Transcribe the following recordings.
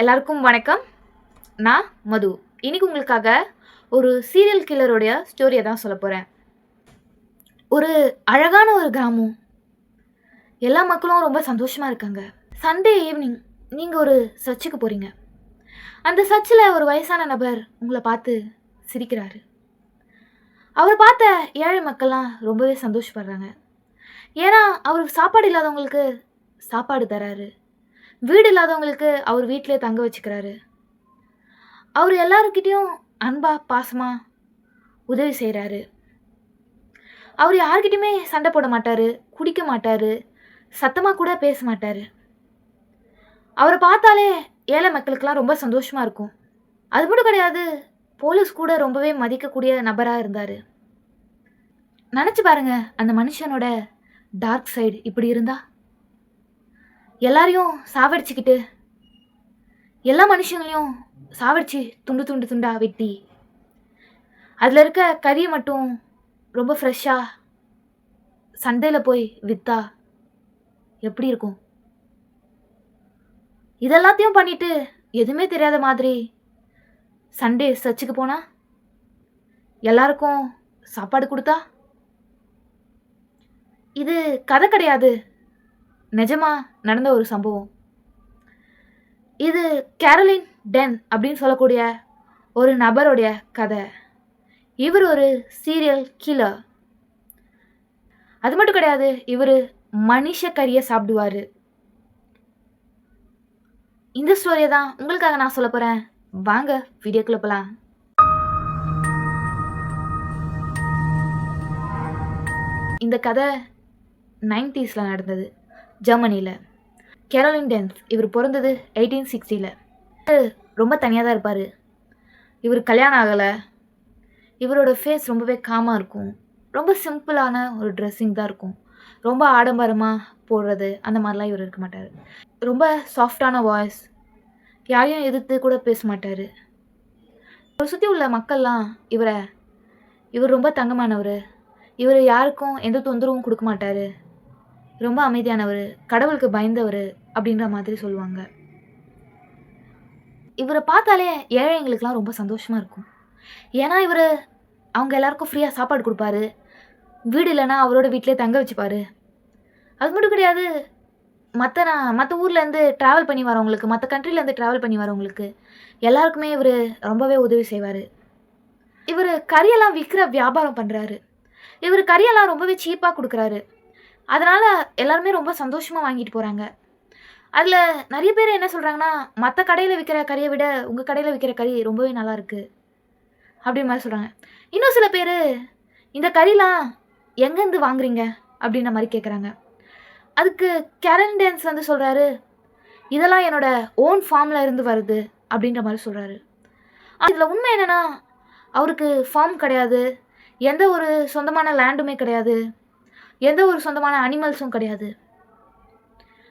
எல்லாருக்கும் வணக்கம். நான் மது. இன்னைக்கு உங்களுக்காக ஒரு சீரியல் கில்லருடைய ஸ்டோரியை தான் சொல்ல போகிறேன் ஒரு அழகான ஒரு கிராமம். எல்லா மக்களும் ரொம்ப சந்தோஷமாக இருக்காங்க. சண்டே ஈவினிங் நீங்கள் ஒரு சர்ச்சுக்கு போகிறீங்க அந்த சர்ச்சில் ஒரு வயசான நபர் உங்களை பார்த்து சிரிக்கிறாரு. அவர் பார்த்த ஏழை மக்கள்லாம் ரொம்பவே சந்தோஷப்படுறாங்க. ஏன்னா அவருக்கு சாப்பாடு இல்லாதவங்களுக்கு சாப்பாடு தராரு. வீடு இல்லாதவங்களுக்கு அவர் வீட்டிலே தங்க வச்சுக்கிறாரு. அவர் எல்லாருக்கிட்டேயும் அன்பா பாசமாக உதவி செய்கிறாரு அவர் யார்கிட்டயுமே சண்டை போட மாட்டார் குடிக்க மாட்டார் சத்தமாக கூட பேச மாட்டார். அவரை பார்த்தாலே ஏழை மக்களுக்கெல்லாம் ரொம்ப சந்தோஷமாக இருக்கும். அது மட்டும் கிடையாது போலீஸ் கூட ரொம்பவே மதிக்கக்கூடிய நபராக இருந்தார். நினச்சி பாருங்க அந்த மனுஷனோட டார்க் சைடு இப்படி இருந்தா? எல்லாரையும் சாவடிச்சுக்கிட்டு எல்லா மனுஷங்களையும் சாவடிச்சு துண்டு துண்டு துண்டா வெட்டி அதில் இருக்க கறியை மட்டும் ரொம்ப ஃப்ரெஷ்ஷாக சந்தையில் போய் விற்றா எப்படி இருக்கும்? இதெல்லாத்தையும் பண்ணிட்டு எதுவுமே தெரியாத மாதிரி சண்டே சர்ச்சுக்கு போனா எல்லாருக்கும் சாப்பாடு கொடுத்தா? இது கதை கிடையாது. நிஜமா நடந்த ஒரு சம்பவம். இது கேரலின் டென் அப்படின்னு சொல்லக்கூடிய ஒரு நபருடைய கதை. இவர் ஒரு சீரியல் கில்லர் அது மட்டும் கிடையாது இவர் மனுஷ கறியை சாப்பிடுவார். இந்த ஸ்டோரியை தான் உங்களுக்காக நான் சொல்ல போகிறேன் வாங்க வீடியோக்குள்ள போகலாம் இந்த கதை நைன்டிஸில் நடந்தது. ஜெர்மனியில். கெரோலின் டென்ஸ் இவர் பிறந்தது எயிட்டீன் சிக்ஸ்டியில் ரொம்ப தனியாக தான் இருப்பார். இவர் கல்யாணம் ஆகலை. இவரோட ஃபேஸ் ரொம்பவே காமாக இருக்கும். ரொம்ப சிம்பிளான ஒரு ட்ரெஸ்ஸிங் தான் இருக்கும். ரொம்ப ஆடம்பரமாக போடுறது அந்த மாதிரிலாம் இவர் இருக்க மாட்டார். ரொம்ப சாஃப்டான வாய்ஸ் யாரையும் எதிர்த்து கூட பேச மாட்டார். இவரை சுற்றி உள்ள மக்கள்லாம் இவரை இவர் ரொம்ப தங்கமானவர். இவர் யாருக்கும் எந்த தொந்தரவும் கொடுக்க மாட்டார். ரொம்ப அமைதியானவர் கடவுளுக்கு பயந்தவர் அப்படின்ற மாதிரி சொல்லுவாங்க. இவரை பார்த்தாலே ஏழைங்களுக்கெலாம் ரொம்ப சந்தோஷமாக இருக்கும். ஏன்னா இவர் அவங்க எல்லாருக்கும் ஃப்ரீயாக சாப்பாடு கொடுப்பாரு. வீடு இல்லைன்னா அவரோட வீட்டிலே தங்க வச்சுப்பார். அது மட்டும் கிடையாது மற்ற நான் மற்ற ஊர்லேருந்து ட்ராவல் பண்ணி வரவங்களுக்கு மற்ற கண்ட்ரிலேருந்து ட்ராவல் பண்ணி வரவங்களுக்கு எல்லாருக்குமே இவர் ரொம்பவே உதவி செய்வார். இவர் கறியெல்லாம் விற்கிற வியாபாரம் பண்ணுறாரு இவர் கறியெல்லாம் ரொம்பவே சீப்பாக கொடுக்குறாரு. அதனால் எல்லாருமே ரொம்ப சந்தோஷமாக வாங்கிட்டு போகிறாங்க அதில் நிறைய பேர் என்ன சொல்கிறாங்கன்னா மற்ற கடையில் விற்கிற கறியை விட உங்கள் கடையில் விற்கிற கறி ரொம்பவே நல்லா இருக்கு. அப்படி மாதிரி சொல்கிறாங்க இன்னும் சில பேர் இந்த கறிலாம் எங்கேருந்து வாங்குறீங்க? அப்படின்ற மாதிரி கேட்குறாங்க அதுக்கு கேரண்டன்ஸ் வந்து சொல்கிறாரு இதெல்லாம் என்னோட ஓன் ஃபார்மில் இருந்து வருது. அப்படின்ற மாதிரி சொல்கிறாரு இதில் உண்மை என்னென்னா அவருக்கு ஃபார்ம் கிடையாது. எந்த ஒரு சொந்தமான லேண்டுமே கிடையாது. எந்த ஒரு சொந்தமான அனிமல்ஸும் கிடையாது.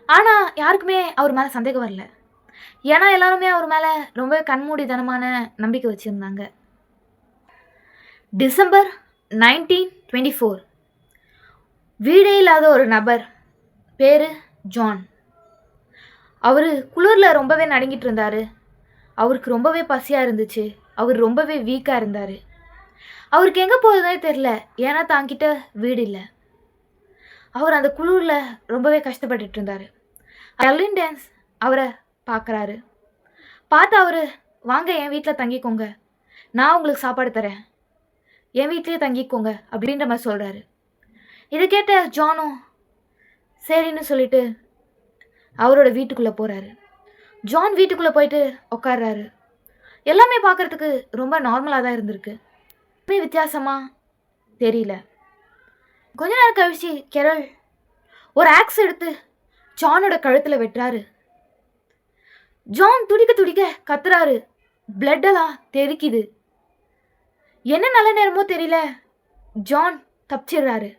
ஆனால் யாருக்குமே அவர் மேலே சந்தேகம் வரல. ஏன்னா எல்லாருமே அவர் மேலே ரொம்ப கண்மூடித்தனமான நம்பிக்கை வச்சுருந்தாங்க. டிசம்பர் நைன்டீன் டுவெண்ட்டி ஃபோர் வீடே இல்லாத ஒரு நபர். பேர் ஜான். அவர் குளிரில் ரொம்பவே நடுங்கிட்டு இருந்தார். அவருக்கு ரொம்பவே பசியாக இருந்துச்சு. அவர் ரொம்பவே வீக்காக இருந்தார். அவருக்கு எங்கே போகுதுனே தெரில ஏன்னா தாங்கிட்ட வீடு இல்லை. அவர் அந்த குளிரில் ரொம்பவே கஷ்டப்பட்டுட்டு இருந்தார் அர்லின் டான்ஸ் அவரை பார்க்குறாரு பார்த்து அவர் வாங்க என் வீட்டில் தங்கிக்கோங்க. நான் உங்களுக்கு சாப்பாடு தரேன். என் வீட்லேயே தங்கிக்கோங்க அப்படின்ற மாதிரி சொல்கிறாரு இதை கேட்ட ஜானும் சரின்னு சொல்லிட்டு அவரோட வீட்டுக்குள்ளே போகிறாரு ஜான் வீட்டுக்குள்ளே போயிட்டு உட்கார்றாரு எல்லாமே பார்க்குறதுக்கு ரொம்ப நார்மலாக தான் இருந்திருக்கு. எதுவுமே வித்தியாசமாக தெரியல. கொஞ்ச நேரம் கழிச்சு கெரல் ஒரு ஆக்ஸ் எடுத்து ஜானோட கழுத்தில் வெட்டுறாரு. ஜான் துடிக்க துடிக்க கத்துறாரு. பிளட்டெல்லாம் தெறிக்குது. என்ன நல்ல நேரமோ தெரியல. ஜான் தப்பிச்சிடுறாரு.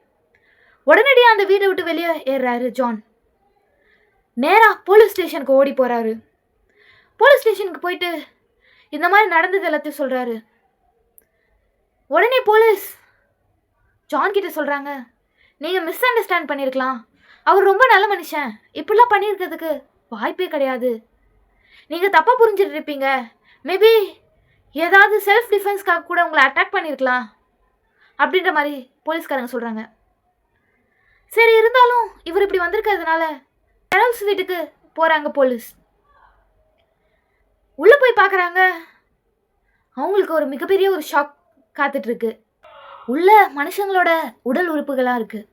உடனடியாக அந்த வீட்டை விட்டு வெளியே ஏறுறாரு ஜான். நேராக போலீஸ் ஸ்டேஷனுக்கு ஓடி போகிறாரு போலீஸ் ஸ்டேஷனுக்கு போயிட்டு இந்த மாதிரி நடந்தது எல்லாத்தையும் சொல்கிறாரு உடனே போலீஸ் ஜான் கிட்ட சொல்கிறாங்க நீங்கள் மிஸ் அண்டர்ஸ்டாண்ட் பண்ணியிருக்கலாம் அவர் ரொம்ப நல்ல மனுஷன். இப்படிலாம் பண்ணியிருக்கிறதுக்கு வாய்ப்பே கிடையாது. நீங்கள் தப்பாக புரிஞ்சுட்டு இருப்பீங்க மேபி ஏதாவது செல்ஃப் டிஃபென்ஸ்க்காக கூட உங்களை அட்டாக் பண்ணியிருக்கலாம் அப்படின்ற மாதிரி போலீஸ்காரங்க சொல்கிறாங்க சரி இருந்தாலும் இவர் இப்படி வந்திருக்கிறதுனால ரெனால்ட்ஸ் வீட்டுக்கு போகிறாங்க போலீஸ். உள்ளே போய் பார்க்குறாங்க. அவங்களுக்கு ஒரு மிகப்பெரிய ஒரு ஷாக் காத்துட்ருக்கு உள்ள மனுஷங்களோட உடல் உறுப்புகளாக இருக்குது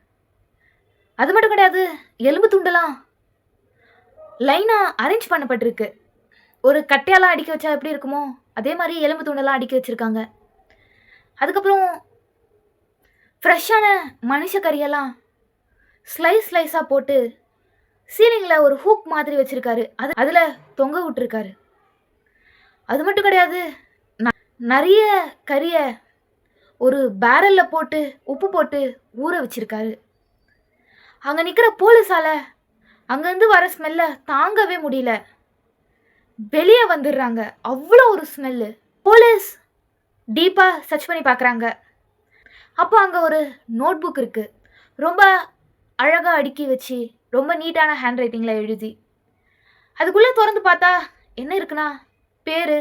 அது மட்டும் கிடையாது எலும்பு துண்டெல்லாம் லைனாக அரேஞ்ச் பண்ணப்பட்டிருக்கு. ஒரு கட்டையெல்லாம் அடிக்க வச்சா எப்படி இருக்குமோ அதே மாதிரி எலும்பு துண்டெல்லாம் அடிக்க வச்சுருக்காங்க. அதுக்கப்புறம் ஃப்ரெஷ்ஷான மனுஷ கறியெல்லாம் ஸ்லைஸ் ஸ்லைஸாக போட்டு சீலிங்கில் ஒரு ஹூக் மாதிரி வச்சுருக்காரு. அது அதில் தொங்க விட்டுருக்காரு. அது மட்டும் கிடையாது ந- நிறைய கறியை ஒரு பேரலில் போட்டு உப்பு போட்டு ஊற வச்சிருக்காரு. அங்கே நிற்கிற போலீஸால அங்கேருந்து வர ஸ்மெல்லை தாங்கவே முடியல. வெளியே வந்துடுறாங்க. அவ்வளோ ஒரு ஸ்மெல்லு போலீஸ் டீப்பாக சர்ச் பண்ணி பார்க்குறாங்க அப்போ அங்கே ஒரு நோட் புக் இருக்குது ரொம்ப அழகாக அடுக்கி வச்சு ரொம்ப நீட்டான ஹேண்ட் ரைட்டிங்கில் எழுதி. அதுக்குள்ளே திறந்து பார்த்தா என்ன இருக்குன்னா பேர்.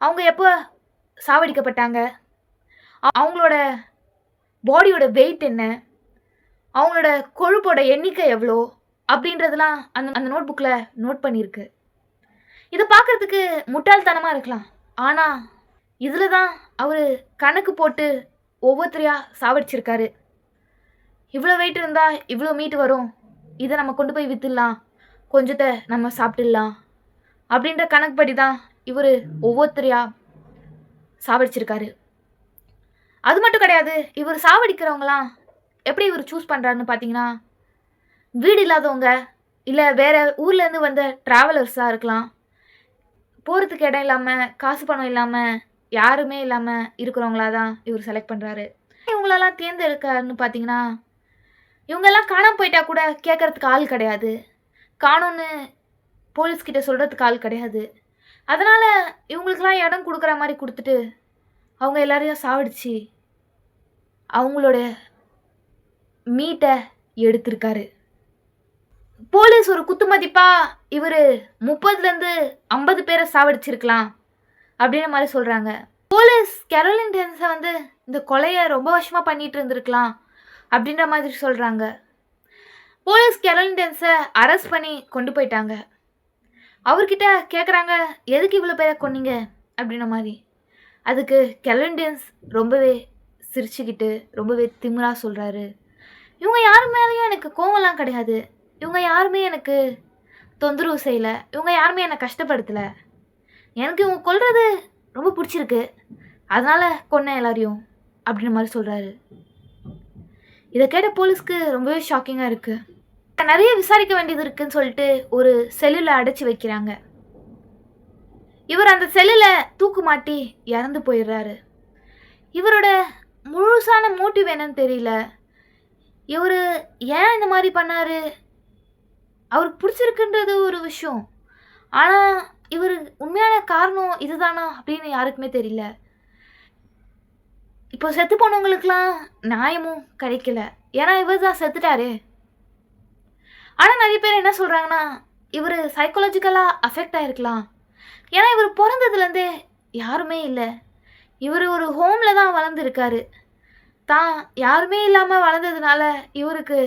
அவங்க எப்போ சாவடிக்கப்பட்டாங்க? அவங்களோட பாடியோட வெயிட் என்ன? அவங்களோட கொழுப்போட எண்ணிக்கை எவ்வளோ? அப்படின்றதெல்லாம் அந்த அந்த நோட் புக்கில் நோட் பண்ணியிருக்கு. இதை பார்க்கறதுக்கு முட்டாள்தனமாக இருக்கலாம். ஆனால் இதில் தான் அவர் கணக்கு போட்டு ஒவ்வொருத்தரையாக சாவடிச்சிருக்காரு. இவ்வளோ வெயிட் இருந்தால் இவ்வளோ மீட் வரும். இதை நம்ம கொண்டு போய் விற்றுடலாம் கொஞ்சத்தை நம்ம சாப்பிட்டுடலாம். அப்படின்ற கணக்குப்படி தான் இவர் ஒவ்வொருத்தரையாக சாவடிச்சிருக்காரு. அது மட்டும் கிடையாது இவர் சாவடிக்கிறவங்களாம் எப்படி இவர் சூஸ் பண்ணுறாருன்னு பார்த்தீங்கன்னா வீடு இல்லாதவங்க இல்லை வேறு ஊர்லேருந்து வந்த ட்ராவலர்ஸாக இருக்கலாம். போகிறதுக்கு இடம் இல்லாமல் காசு பணம் இல்லாமல் யாருமே இல்லாமல் இருக்கிறவங்களா தான் இவர் செலக்ட் பண்ணுறாரு இவங்களெல்லாம் தேர்ந்தெடுக்காருன்னு பார்த்தீங்கன்னா இவங்கெல்லாம் காணாமல் போயிட்டா கூட கேட்கறதுக்கு ஆள் கிடையாது. காணும்னு போலீஸ்கிட்ட சொல்கிறதுக்கு ஆள் கிடையாது. அதனால் இவங்களுக்கெல்லாம் இடம் கொடுக்குற மாதிரி கொடுத்துட்டு அவங்க எல்லாரையும் சாவடிச்சு அவங்களோட மீட்டை எடுத்திருக்காரு. போலீஸ் ஒரு குத்துமதிப்பாக இவர் முப்பதுலேருந்து ஐம்பது பேரை சாவடிச்சிருக்கலாம் அப்படின்ற மாதிரி சொல்கிறாங்க போலீஸ் கெரோலின் டென்ஸை வந்து இந்த கொலையை ரொம்ப வருஷமாக பண்ணிட்டு இருந்திருக்கலாம் அப்படின்ற மாதிரி சொல்கிறாங்க போலீஸ் கெரோலின் டென்ஸை அரெஸ்ட் பண்ணி கொண்டு போயிட்டாங்க. அவர்கிட்ட கேட்குறாங்க எதுக்கு இவ்வளோ பேரை கொன்னீங்க? அப்படின்ற மாதிரி. அதுக்கு கெலண்டியன்ஸ் ரொம்பவே சிரிச்சுக்கிட்டு ரொம்பவே திமிராக சொல்கிறாரு இவங்க யார் மேலேயும் எனக்கு கோவம்லாம் கிடையாது. இவங்க யாருமே எனக்கு தொந்தரவு செய்யலை. இவங்க யாருமே என்னை கஷ்டப்படுத்தலை. எனக்கு இவங்க கொல்றது ரொம்ப பிடிச்சிருக்கு. அதனால் கொன்னேன் எல்லாரையும் அப்படின்ற மாதிரி சொல்கிறாரு இதை கேட்ட போலீஸ்க்கு ரொம்பவே ஷாக்கிங்காக இருக்குது நிறைய விசாரிக்க வேண்டியது இருக்குன்னு சொல்லிட்டு ஒரு செல்லில் அடைச்சி வைக்கிறாங்க. இவர் அந்த செல்லில் தூக்கு மாட்டி இறந்து போயிடுறாரு. இவரோட முழுசான மோட்டிவ் என்னன்னு தெரியல. இவர் ஏன் இந்த மாதிரி பண்ணாரு? அவருக்கு பிடிச்சிருக்குன்றது ஒரு விஷயம். ஆனால் இவர் உண்மையான காரணம் இதுதானா அப்படின்னு யாருக்குமே தெரியல. இப்போ செத்து போனவங்களுக்கெல்லாம் நியாயமும் கிடைக்கல. ஏன்னா இவர் தான் செத்துட்டாரு. ஆனால் நிறைய பேர் என்ன சொல்கிறாங்கன்னா இவர் சைக்காலஜிக்கலாக அஃபெக்ட் ஆகிருக்கலாம் ஏன்னா இவர் பிறந்ததுலேருந்தே யாருமே இல்லை. இவர் ஒரு ஹோமில் தான் வளர்ந்துருக்காரு. தான் யாருமே இல்லாமல் வளர்ந்ததுனால இவருக்கு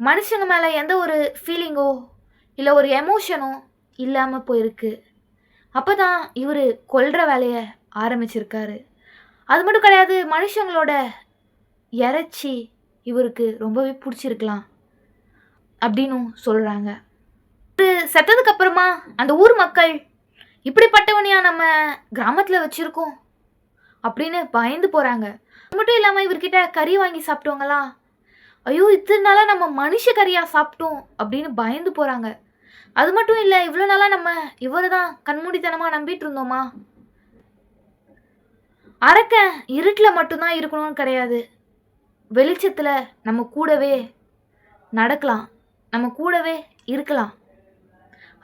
மனுஷங்க மேலே எந்த ஒரு ஃபீலிங்கோ இல்லை ஒரு எமோஷனோ இல்லாமல் போயிருக்கு. அப்போ தான் இவர் கொல்ற வேலையை ஆரம்பிச்சிருக்காரு. அது மட்டும் கிடையாது மனுஷங்களோட இறைச்சி இவருக்கு ரொம்பவே பிடிச்சிருக்கலாம் அப்படின்னும் சொல்கிறாங்க செத்ததுக்கு அப்புறமா அந்த ஊர் மக்கள் இப்படிப்பட்டவனையா நம்ம கிராமத்தில் வச்சுருக்கோம் அப்படின்னு பயந்து போகிறாங்க அது மட்டும் இல்லாமல் இவர்கிட்ட கறி வாங்கி சாப்பிட்டவங்களாம் ஐயோ இத்தனை நாளாக நம்ம மனுஷ கறியாக சாப்பிட்டோம் அப்படின்னு பயந்து போகிறாங்க அது மட்டும் இல்லை இவ்வளோ நாளாக நம்ம இவரை தான் கண்மூடித்தனமாக நம்பிட்டு இருந்தோமா? அரக்க இருட்டில் மட்டும்தான் இருக்கணும்னு கிடையாது. வெளிச்சத்தில் நம்ம கூடவே நடக்கலாம். நம்ம கூடவே இருக்கலாம்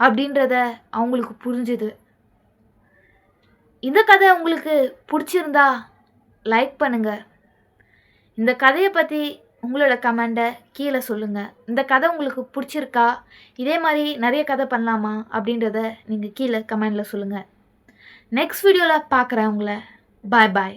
அப்படின்றத அவங்களுக்கு புரிஞ்சுது. இந்த கதை உங்களுக்கு பிடிச்சிருந்தா லைக் பண்ணுங்க. இந்த கதையை பற்றி உங்களோட கமெண்டை கீழே சொல்லுங்கள் இந்த கதை உங்களுக்கு பிடிச்சிருக்கா? இதே மாதிரி நிறைய கதை பண்ணலாமா? அப்படின்றத நீங்கள் கீழே கமெண்டில் சொல்லுங்கள் நெக்ஸ்ட் வீடியோவில் பார்க்குறேன் உங்களை. பாய் பாய்